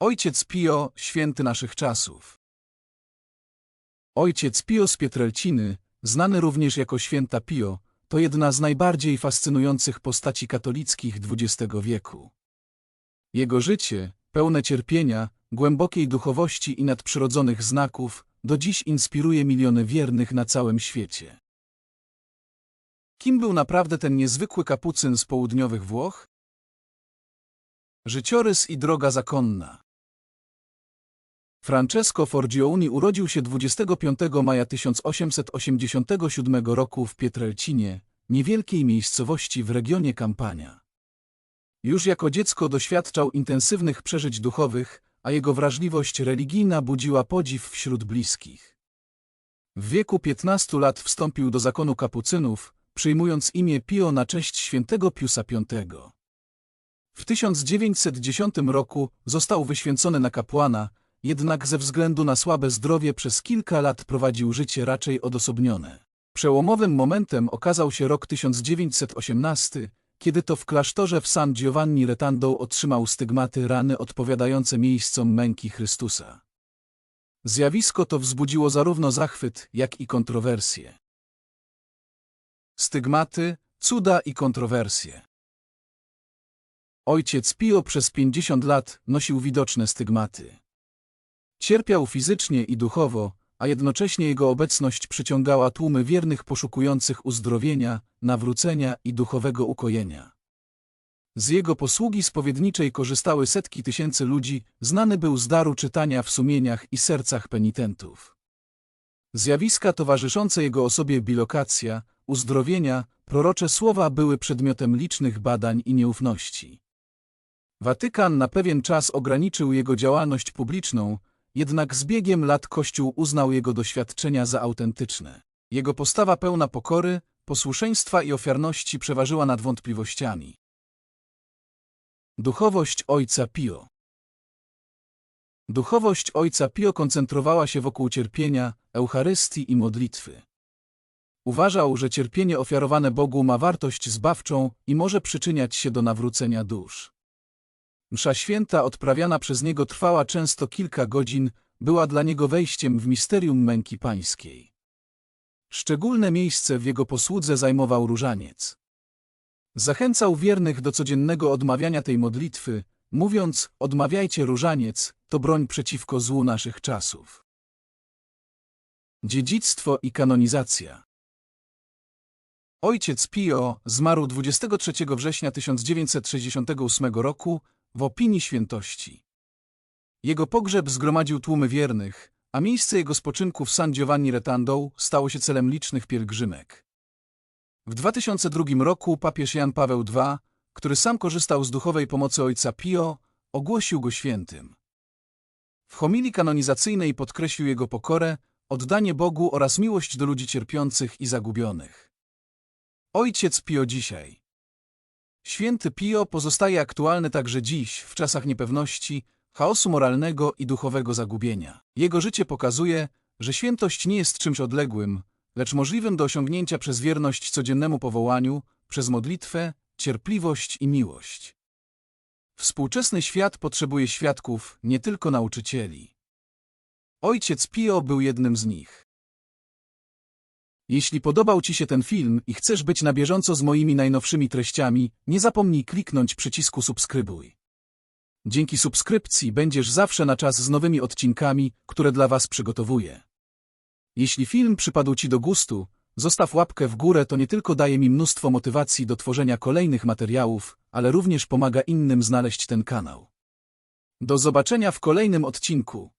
Ojciec Pio, święty naszych czasów. Ojciec Pio z Pietrelciny, znany również jako święta Pio, to jedna z najbardziej fascynujących postaci katolickich XX wieku. Jego życie, pełne cierpienia, głębokiej duchowości i nadprzyrodzonych znaków, do dziś inspiruje miliony wiernych na całym świecie. Kim był naprawdę ten niezwykły kapucyn z południowych Włoch? Życiorys i droga zakonna. Francesco Forgione urodził się 25 maja 1887 roku w Pietrelcinie, niewielkiej miejscowości w regionie Campania. Już jako dziecko doświadczał intensywnych przeżyć duchowych, a jego wrażliwość religijna budziła podziw wśród bliskich. W wieku 15 lat wstąpił do zakonu kapucynów, przyjmując imię Pio na cześć świętego Piusa V. W 1910 roku został wyświęcony na kapłana, jednak ze względu na słabe zdrowie przez kilka lat prowadził życie raczej odosobnione. Przełomowym momentem okazał się rok 1918, kiedy to w klasztorze w San Giovanni Retando otrzymał stygmaty rany odpowiadające miejscom męki Chrystusa. Zjawisko to wzbudziło zarówno zachwyt, jak i kontrowersje. Stygmaty, cuda i kontrowersje. Ojciec Pio przez 50 lat nosił widoczne stygmaty. Cierpiał fizycznie i duchowo, a jednocześnie jego obecność przyciągała tłumy wiernych poszukujących uzdrowienia, nawrócenia i duchowego ukojenia. Z jego posługi spowiedniczej korzystały setki tysięcy ludzi, znany był z daru czytania w sumieniach i sercach penitentów. Zjawiska towarzyszące jego osobie bilokacja, uzdrowienia, prorocze słowa były przedmiotem licznych badań i nieufności. Watykan na pewien czas ograniczył jego działalność publiczną, jednak z biegiem lat Kościół uznał jego doświadczenia za autentyczne. Jego postawa pełna pokory, posłuszeństwa i ofiarności przeważyła nad wątpliwościami. Duchowość Ojca Pio Duchowość Ojca Pio koncentrowała się wokół cierpienia, Eucharystii i modlitwy. Uważał, że cierpienie ofiarowane Bogu ma wartość zbawczą i może przyczyniać się do nawrócenia dusz. Msza święta odprawiana przez niego trwała często kilka godzin, była dla niego wejściem w misterium męki pańskiej. Szczególne miejsce w jego posłudze zajmował różaniec. Zachęcał wiernych do codziennego odmawiania tej modlitwy, mówiąc, odmawiajcie różaniec, to broń przeciwko złu naszych czasów. Dziedzictwo i kanonizacja Ojciec Pio zmarł 23 września 1968 roku w opinii świętości. Jego pogrzeb zgromadził tłumy wiernych, a miejsce jego spoczynku w San Giovanni Retando stało się celem licznych pielgrzymek. W 2002 roku papież Jan Paweł II, który sam korzystał z duchowej pomocy ojca Pio, ogłosił go świętym. W homilii kanonizacyjnej podkreślił jego pokorę, oddanie Bogu oraz miłość do ludzi cierpiących i zagubionych. Ojciec Pio dzisiaj Święty Pio pozostaje aktualny także dziś, w czasach niepewności, chaosu moralnego i duchowego zagubienia. Jego życie pokazuje, że świętość nie jest czymś odległym, lecz możliwym do osiągnięcia przez wierność codziennemu powołaniu, przez modlitwę, cierpliwość i miłość. Współczesny świat potrzebuje świadków, nie tylko nauczycieli. Ojciec Pio był jednym z nich. Jeśli podobał Ci się ten film i chcesz być na bieżąco z moimi najnowszymi treściami, nie zapomnij kliknąć przycisku subskrybuj. Dzięki subskrypcji będziesz zawsze na czas z nowymi odcinkami, które dla Was przygotowuję. Jeśli film przypadł Ci do gustu, zostaw łapkę w górę, to nie tylko daje mi mnóstwo motywacji do tworzenia kolejnych materiałów, ale również pomaga innym znaleźć ten kanał. Do zobaczenia w kolejnym odcinku.